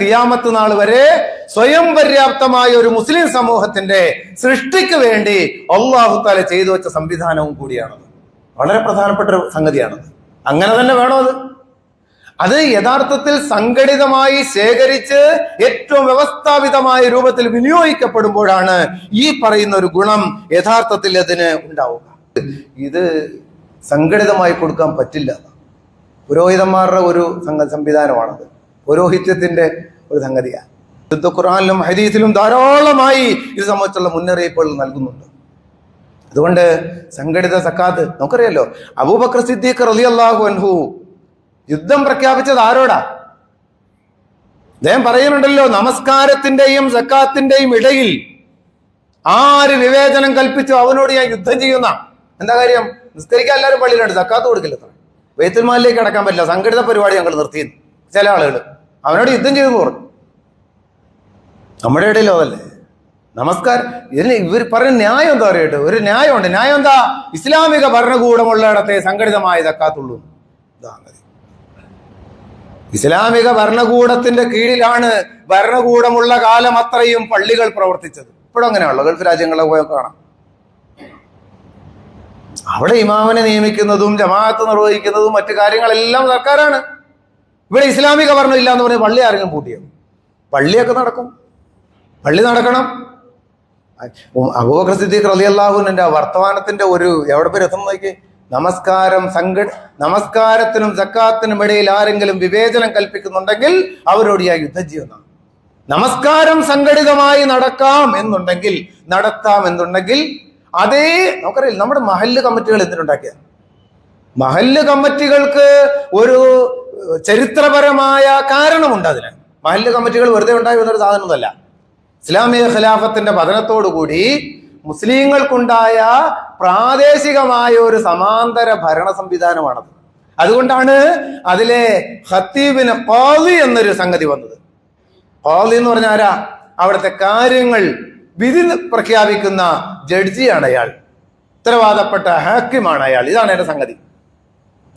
കിയാമത്ത് നാൾ വരെ സ്വയം പര്യാപ്തമായ ഒരു മുസ്ലിം സമൂഹത്തിന്റെ സൃഷ്ടിക്ക് വേണ്ടി അള്ളാഹു താല ചെയ്തു വെച്ച സംവിധാനവും കൂടിയാണത്. വളരെ പ്രധാനപ്പെട്ട ഒരു സംഗതിയാണത്. അങ്ങനെ തന്നെ വേണോ അത്? അത് യഥാർത്ഥത്തിൽ സംഘടിതമായി ശേഖരിച്ച് ഏറ്റവും വ്യവസ്ഥാപിതമായ രൂപത്തിൽ വിനിയോഗിക്കപ്പെടുമ്പോഴാണ് ഈ പറയുന്ന ഒരു ഗുണം യഥാർത്ഥത്തിൽ അതിന് ഉണ്ടാവുക. ഇത് സംഘടിതമായി കൊടുക്കാൻ പറ്റില്ല. പുരോഹിതന്മാരുടെ ഒരു സംവിധാനമാണത്. പുരോഹിത്യത്തിന്റെ ഒരു സംഗതിയാണ്. ശുദ്ധ ഖുറാനിലും ഹദീസിലും ധാരാളമായി ഇത് സംബന്ധിച്ചുള്ള മുന്നറിയിപ്പുകൾ നൽകുന്നുണ്ട്. അതുകൊണ്ട് സംഘടിത സക്കാത്ത് നമുക്കറിയാലോ അബൂബക്കർ സിദ്ദീഖ് റളിയല്ലാഹു അൻഹു യുദ്ധം പ്രഖ്യാപിച്ചത് ആരോടാ? അദ്ദേഹം പറയുന്നുണ്ടല്ലോ നമസ്കാരത്തിന്റെയും സക്കാത്തിന്റെയും ഇടയിൽ ആര് വിവേചനം കൽപ്പിച്ചു അവനോട് ഞാൻ യുദ്ധം ചെയ്യുന്ന? എന്താ കാര്യം? നിസ്കരിക്കാൻ എല്ലാവരും പള്ളിയിലുണ്ട് സക്കാത്ത് കൊടുക്കില്ല വേത്തുമാലിലേക്ക് അടക്കാൻ പറ്റില്ല സംഘടിത പരിപാടി ഞങ്ങൾ നിർത്തിയിരുന്നു ചില ആളുകൾ അവനോട് യുദ്ധം ചെയ്തു പറഞ്ഞു. നമ്മുടെ ഇടയിലോ അതല്ലേ? നമസ്കാരം. ഇതിന് ഇവർ പറയുന്ന ന്യായം എന്താ പറയട്ടെ ഒരു ന്യായമുണ്ട്. ന്യായം എന്താ? ഇസ്ലാമിക ഭരണകൂടമുള്ളിടത്തെ സംഘടിതമായ തക്കാത്തുള്ളൂ ഇസ്ലാമിക ഭരണകൂടത്തിന്റെ കീഴിലാണ് ഭരണകൂടമുള്ള കാലം അത്രയും പള്ളികൾ പ്രവർത്തിച്ചത്. ഇപ്പോഴും അങ്ങനെയാണല്ലോ. ഗൾഫ് രാജ്യങ്ങളെ പോയി കാണാം. അവിടെ ഇമാമിനെ നിയമിക്കുന്നതും ജമാഅത്ത് നിർവഹിക്കുന്നതും മറ്റു കാര്യങ്ങളെല്ലാം സർക്കാരാണ്. ഇവിടെ ഇസ്ലാമിക ഭരണം ഇല്ല എന്ന് പറഞ്ഞ് പള്ളി ആരെങ്കിലും പൂട്ടിയോ? പള്ളിയൊക്കെ നടക്കും. പള്ളി നടക്കണം. അബൂബക്കർ സിദ്ദീഖ് റളിയല്ലാഹുവിന്റെ വർത്തമാനത്തിന്റെ ഒരു എവിടെ പേര് എത്തുന്ന നോക്കി നമസ്കാരം സംഘ നമസ്കാരത്തിനും സക്കാത്തിനും ഇടയിൽ ആരെങ്കിലും വിവേചനം കൽപ്പിക്കുന്നുണ്ടെങ്കിൽ അവരോടിയ യുദ്ധം ചെയ്യുന്ന. നമസ്കാരം സംഘടിതമായി നടക്കാം എന്നുണ്ടെങ്കിൽ നടത്താം എന്നുണ്ടെങ്കിൽ അതേ നമുക്കറിയില്ല നമ്മുടെ മഹല്ല് കമ്മിറ്റികൾ എന്തിനുണ്ടാക്കിയ മഹല്ല് കമ്മിറ്റികൾക്ക് ഒരു ചരിത്രപരമായ കാരണമുണ്ട് അതിന്. മഹല്ല് കമ്മിറ്റികൾ വെറുതെ ഉണ്ടായി വന്നൊരു സാധനമൊന്നുമല്ല. ഇസ്ലാമിക ഖിലാഫത്തിന്റെ പതനത്തോടുകൂടി മുസ്ലിങ്ങൾക്കുണ്ടായ പ്രാദേശികമായ ഒരു സമാന്തര ഭരണ സംവിധാനമാണത്. അതുകൊണ്ടാണ് അതിലെ ഹത്തീബിന് ഖാദി എന്നൊരു സംഗതി വന്നത്. ഖാദി എന്ന് പറഞ്ഞാൽ ആരാ? അവിടുത്തെ കാര്യങ്ങൾ വിധി പ്രഖ്യാപിക്കുന്ന ജഡ്ജിയാണ് അയാൾ. ഉത്തരവാദപ്പെട്ട ഹാക്കിമാണ് അയാൾ. ഇതാണ് എന്റെ സംഗതി.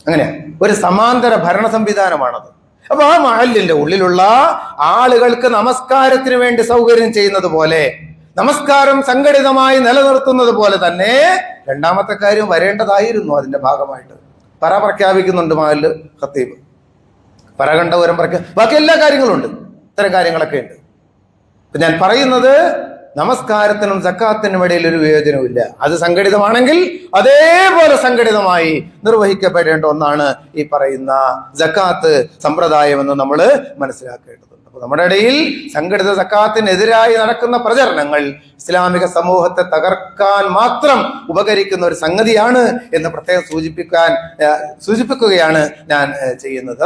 അങ്ങനെ ഒരു സമാന്തര ഭരണ സംവിധാനമാണത്. അപ്പൊ ആ മഹലിന്റെ ഉള്ളിലുള്ള ആളുകൾക്ക് നമസ്കാരത്തിന് വേണ്ടി സൗകര്യം ചെയ്യുന്നത് പോലെ നമസ്കാരം സംഘടിതമായി നിലനിർത്തുന്നത് പോലെ തന്നെ രണ്ടാമത്തെ കാര്യം വരേണ്ടതായിരുന്നു അതിന്റെ ഭാഗമായിട്ട്. പറ പ്രഖ്യാപിക്കുന്നുണ്ട് മഹൽ ഖത്തീബ്. പരകണ്ഠപുരം പ്രഖ്യാ ബാക്കി എല്ലാ കാര്യങ്ങളും ഉണ്ട് ഇത്തരം കാര്യങ്ങളൊക്കെ ഉണ്ട്. ഞാൻ പറയുന്നത് നമസ്കാരത്തിനും സക്കാത്തിനും ഇടയിൽ ഒരു വിവേചനവുമില്ല അത് സംഘടിതമാണെങ്കിൽ അതേപോലെ സംഘടിതമായി നിർവഹിക്കപ്പെടേണ്ട ഒന്നാണ് ഈ പറയുന്ന ജക്കാത്ത് സമ്പ്രദായം എന്ന് നമ്മൾ മനസ്സിലാക്കേണ്ടതുണ്ട്. അപ്പൊ നമ്മുടെ ഇടയിൽ സംഘടിത സക്കാത്തിനെതിരായി നടക്കുന്ന പ്രചരണങ്ങൾ ഇസ്ലാമിക സമൂഹത്തെ തകർക്കാൻ മാത്രം ഉപകരിക്കുന്ന ഒരു സംഗതിയാണ് എന്ന് പ്രത്യേകം സൂചിപ്പിക്കാൻ സൂചിപ്പിക്കുകയാണ് ഞാൻ ചെയ്യുന്നത്.